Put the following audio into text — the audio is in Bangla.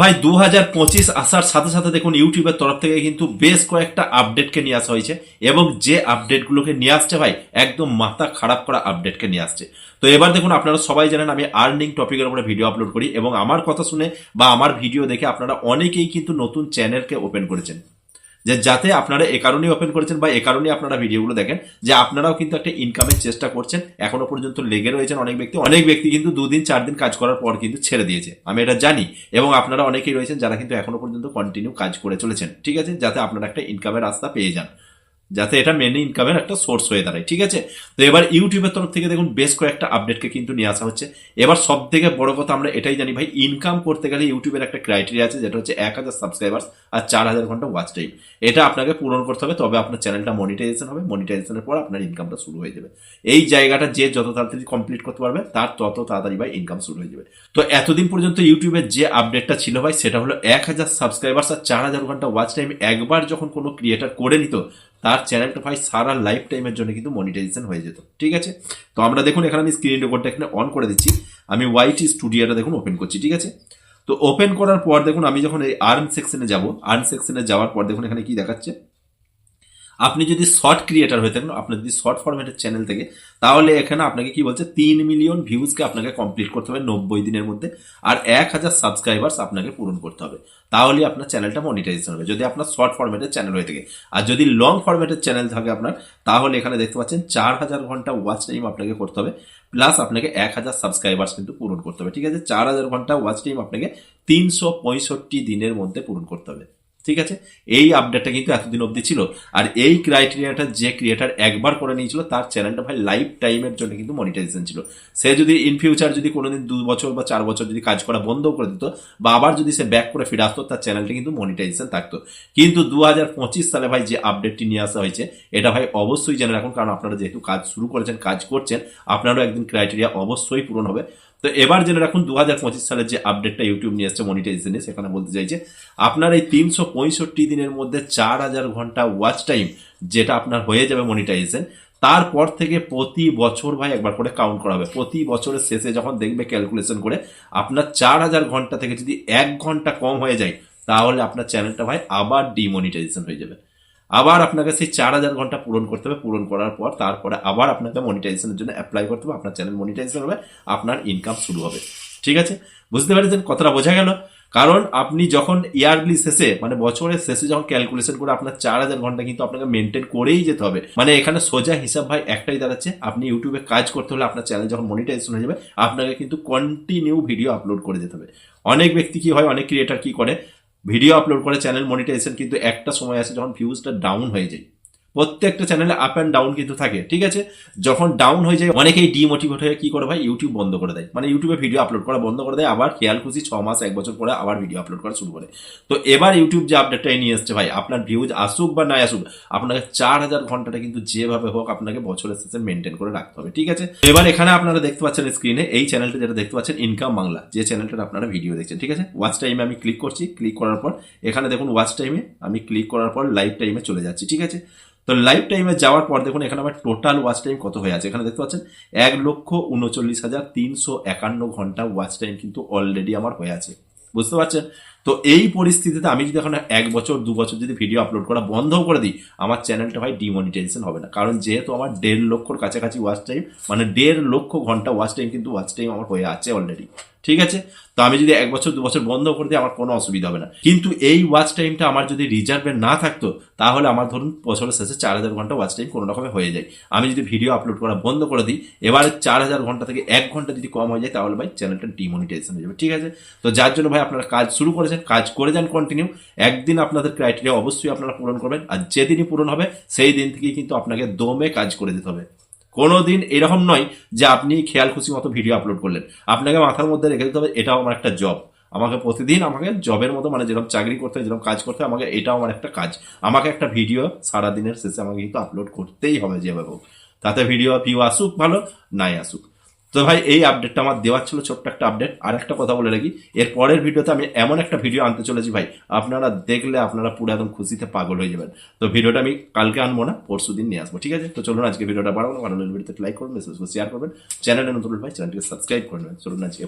ভাই দু হাজার পঁচিশ আসার সাথে সাথে দেখুন ইউটিউবের তরফ থেকে কিন্তু বেশ কয়েকটা আপডেটকে নিয়ে আসা হয়েছে এবং যে আপডেটগুলোকে নিয়ে আসছে ভাই, একদম মাথা খারাপ করা আপডেটকে নিয়ে আসছে। তো এবার দেখুন, আপনারা সবাই জানেন আমি আর্নিং টপিকের উপরে ভিডিও আপলোড করি এবং আমার কথা শুনে বা আমার ভিডিও দেখে আপনারা অনেকেই কিন্তু নতুন চ্যানেলকে ওপেন করেছেন। যে যাতে আপনারা এ কারণেই ওপেন করেছেন বা এ কারণেই আপনারা ভিডিওগুলো দেখেন, যে আপনারাও কিন্তু একটা ইনকামের চেষ্টা করছেন, এখনও পর্যন্ত লেগে রয়েছেন অনেক ব্যক্তি অনেক ব্যক্তি কিন্তু দুদিন, চার দিন কাজ করার পর কিন্তু ছেড়ে দিয়েছে। আমি এটা জানি এবং আপনারা অনেকেই রয়েছেন যারা কিন্তু এখনও পর্যন্ত কন্টিনিউ কাজ করে চলেছেন, ঠিক আছে? যাতে আপনারা একটা ইনকামের রাস্তা পেয়ে যান। যাতে এটা মেন ইনকামের একটা সোর্স হয়ে দাঁড়ায়, ঠিক আছে? তো এবার ইউটিউবের তরফ থেকে দেখুন বেশ কয়েকটা আপডেটকে কিন্তু নিয়ে আসা হচ্ছে। এবার সব থেকে বড় কথা আমরা এটাই জানি ভাই ইনকাম করতে গেলে ইউটিউবের একটা ক্রাইটেরিয়া আছে, যেটা হচ্ছে এক হাজার সাবস্ক্রাইবার্স আর চার হাজার ঘণ্টা ওয়াচ টাইম এটা আপনাকে পূরণ করতে হবে, তবে আপনার চ্যানেলটা মনিটাইজেশন হবে মনিটাইজেশনের পর আপনার ইনকামটা শুরু হয়ে যাবে। এই জায়গাটা যে যত তাড়াতাড়ি কমপ্লিট করতে পারবে, তার তত তাড়াতাড়ি ভাই ইনকাম শুরু হয়ে যাবে। তো এতদিন পর্যন্ত ইউটিউবের যে আপডেটটা ছিল ভাই, সেটা হলো এক হাজার সাবস্ক্রাইবার্স আর চার হাজার ঘণ্টা ওয়াচ টাইম একবার যখন কোনো ক্রিয়েটার করে নিত তার চ্যানেলটা ভাই সারা লাইফ টাইমের জন্য কিন্তু মনিটাইজেশন হয়ে যেত। ঠিক আছে? তো আমরা দেখুন, এখানে আমি স্ক্রিন রেকর্ডটা এখানে অন করে দিচ্ছি। আমি ওয়াইটি স্টুডিওটা দেখুন ওপেন করছি, ঠিক আছে? তো ওপেন করার পর দেখুন, আমি যখন এই আর্ন সেকশনে যাব আর্ন সেকশনে যাওয়ার পর দেখুন এখানে কি দেখাচ্ছে? আপনি যদি শর্ট ক্রিয়েটার হয়ে থাকেন, আপনার যদি শর্ট ফরম্যাটের চ্যানেল থেকে, তাহলে এখানে আপনাকে কি বলছে? তিন মিলিয়ন ভিউজকে আপনাকে কমপ্লিট করতে হবে নব্বই দিনের মধ্যে, আর এক হাজার সাবস্ক্রাইবার্স আপনাকে পূরণ করতে হবে। তাহলে আপনার চ্যানেলটা মনিটাইজেশন হবে। যদি আপনার শর্ট ফরম্যাটের চ্যানেল হয়ে থাকে, আর যদি লং ফরম্যাটের চ্যানেল থাকে আপনার, তাহলে এখানে দেখতে পাচ্ছেন চার হাজার ঘণ্টা ওয়াচ টাইম আপনাকে করতে হবে প্লাস আপনাকে এক হাজার সাবস্ক্রাইবার্স কিন্তু পূরণ করতে হবে। ঠিক আছে? চার হাজার ঘণ্টা ওয়াচ টাইম আপনাকে তিনশো পঁয়ষট্টি দিনের মধ্যে পূরণ করতে হবে। ঠিক আছে? এই আপডেটটা কিন্তু এতদিন অবধি ছিল। আর এই ক্রাইটেরিয়াটা যে ক্রিয়েটার একবার করে নিয়েছিল, তার চ্যানেলটা ভাই লাইফ টাইমের জন্য কিন্তু মনিটাইজেশন ছিল। সে যদি ইন ফিউচার যদি কোনোদিন দু বছর বা চার বছর যদি কাজ করা বন্ধ করে দিত বা আবার যদি সে ব্যাক করে ফিরে আসতো, তার চ্যানেলটা কিন্তু মনিটাইজেশন থাকতো। কিন্তু দু হাজার পঁচিশ সালে ভাই যে আপডেটটি নিয়ে আসা হয়েছে, এটা ভাই অবশ্যই জেনে রাখুন, কারণ আপনারা যেহেতু কাজ শুরু করেছেন, কাজ করছেন, আপনারও একদিন ক্রাইটেরিয়া অবশ্যই পূরণ হবে। তো এবার জেনে রাখুন দু হাজার পঁচিশ সালের যে আপডেটটা ইউটিউব নিয়ে এসছে মনিটাইজেশনে সেখানে বলতে চাইছে, আপনার এই তিনশো পঁয়ষট্টি দিনের মধ্যে চার হাজার ঘণ্টা ওয়াচ টাইম যেটা আপনার হয়ে যাবে মনিটাইজেশন তারপর থেকে প্রতি বছর ভাই একবার করে কাউন্ট করা হবে। প্রতি বছরের শেষে যখন দেখবে ক্যালকুলেশন করে আপনার চার হাজার ঘণ্টা থেকে যদি এক ঘণ্টা কম হয়ে যায়, তাহলে আপনার চ্যানেলটা ভাই আবার ডিমনিটাইজেশন হয়ে যাবে। আবার আপনাকে সেই চার হাজার ঘণ্টা পূরণ করতে হবে। পূরণ করার পর তারপরে আবার আপনাকে মনিটাইজেশনের জন্য অ্যাপ্লাই করতে হবে। আপনার চ্যানেল মনিটাইজেশন হবে, আপনার ইনকাম শুরু হবে। ঠিক আছে? বুঝতে পেরেছেন? কথাটা বোঝা গেল? কারণ আপনি যখন ইয়ারলি শেষে মানে বছরের শেষে যখন ক্যালকুলেশন করে আপনার চার হাজার ঘণ্টা কিন্তু আপনাকে মেনটেন করেই যেতে হবে। মানে এখানে সোজা হিসাব ভাই একটাই দাঁড়াচ্ছে। আপনি ইউটিউবে কাজ করতে হলে আপনার চ্যানেল যখন মনিটাইজেশন হয়ে যাবে, আপনাকে কিন্তু কন্টিনিউ ভিডিও আপলোড করে যেতে হবে। অনেক ব্যক্তি কি হয়, অনেক ক্রিয়েটার কি করে? ভিডিও আপলোড করে চ্যানেল মনিটাইজেশন কিন্তু একটা সময় আসে যখন ভিউজটা ডাউন হয়ে যায়। প্রত্যেকটা চ্যানেলে আপ অ্যান্ড ডাউন কিন্তু থাকে, ঠিক আছে? যখন ডাউন হয়ে যায়, অনেকেই ডিমোটিভেট হয়ে কি করে ভাই? ইউটিউব বন্ধ করে দেয়। মানে ইউটিউবে ভিডিও আপলোড করা বন্ধ করে দেয়, আবার খেয়াল খুশি ছ মাস, এক বছর পরে আবার ভিডিও আপলোড করা শুরু করে। তো এবার ইউটিউব যে আপডেটটা নিয়ে এসছে ভাই, আপনার ভিউজ আসুক বা না আসুক, আপনাকে চার হাজার ঘন্টাটা কিন্তু যেভাবে হোক আপনাকে বছরের শেষে মেনটেন করে রাখতে হবে, ঠিক আছে? এবার এখানে আপনারা দেখতে পাচ্ছেন স্ক্রিনে এই চ্যানেলটা যেটা দেখতে পাচ্ছেন ইনকাম বাংলা যে চ্যানেলটা আপনারা ভিডিও দেখছেন, ঠিক আছে? ওয়াচ টাইমে আমি ক্লিক করছি ক্লিক করার পর, এখানে দেখুন ওয়াচ টাইমে আমি ক্লিক করার পর লাইভ টাইমে চলে যাচ্ছি, ঠিক আছে? তো লাইফ টাইমে যাওয়ার পর দেখুন, এখানে আমার টোটাল ওয়াচ টাইম কত হয়ে আছে? এখানে দেখতে পাচ্ছেন, এক লক্ষ উনচল্লিশ হাজার তিনশো একান্ন ঘণ্টা ওয়াচ টাইম কিন্তু অলরেডি আমার হয়ে আছে। বুঝতে পারছেন? তো এই পরিস্থিতিতে আমি যদি এখন এক বছর, দু বছর যদি ভিডিও আপলোড করা বন্ধও করে দিই, আমার চ্যানেলটা ভাই ডিমনিটাইজেশন হবে না। কারণ যেহেতু আমার দেড় লক্ষর কাছাকাছি ওয়াচ টাইম মানে দেড় লক্ষ ঘণ্টা ওয়াচ টাইম কিন্তু ওয়াচ টাইম আমার হয়ে আছে অলরেডি ঠিক আছে? তো আমি যদি এক বছর, দু বছর বন্ধ করে দিই, আমার কোনো অসুবিধা হবে না। কিন্তু এই ওয়াচ টাইমটা আমার যদি রিজার্ভে না থাকতো, তাহলে আমার ধরুন বছরের শেষে চার হাজার ঘণ্টা ওয়াচ টাইম কোনো রকমে হয়ে যায়। আমি যদি ভিডিও আপলোড করা বন্ধ করে দিই, এবার চার হাজার ঘণ্টা থেকে এক ঘণ্টা যদি কম হয়ে যায়, তাহলে ভাই চ্যানেলটা ডিমনিটাইজেশন হয়ে যাবে। ঠিক আছে? তো যার জন্য ভাই আপনারা কাজ শুরু করেছেন কাজ করে যান কন্টিনিউ একদিন আপনাদের ক্রাইটেরিয়া অবশ্যই আপনারা পূরণ করবেন আর যেদিনই পূরণ হবে, সেই দিন থেকেই কিন্তু আপনাকে দমে কাজ করে দিতে হবে। কোনো দিন এরকম নয় যে আপনি খেয়াল খুশি মতো ভিডিও আপলোড করলেন। আপনাকে মাথার মধ্যে রেখে দিতে হবে, এটাও আমার একটা জব আমাকে প্রতিদিন আমাকে জবের মতো মানে যেরকম চাকরি করতে হয়, যেরকম কাজ করতে হয়, আমাকে এটাও আমার একটা কাজ। আমাকে একটা ভিডিও সারাদিনের শেষে আমাকে কিন্তু আপলোড করতেই হবে যেভাবে তাতে ভিডিও ভিউ আসুক ভালো, নাই আসুক। তো ভাই, এই আপডেটটা আমার দেওয়ার ছিল ছোট্ট একটা আপডেট আর একটা কথা বলে রাখি, এর পরের ভিডিওতে আমি এমন একটা ভিডিও আনতে চলেছি ভাই, আপনারা দেখলে আপনারা পুরো একদম খুশিতে পাগল হয়ে যাবেন। তো ভিডিওটা আমি কালকে আনব না, পরশু দিন নিয়ে আসব, ঠিক আছে? তো চলুন আজকে ভিডিওটা বাড়াবো ভালো ভিডিওতে লাইক করবেন মেসেজ শেয়ার করবেন চ্যানেলে নতুন ভাই চ্যানেলটিকে সাবস্ক্রাইব করবেন চলুন আজকে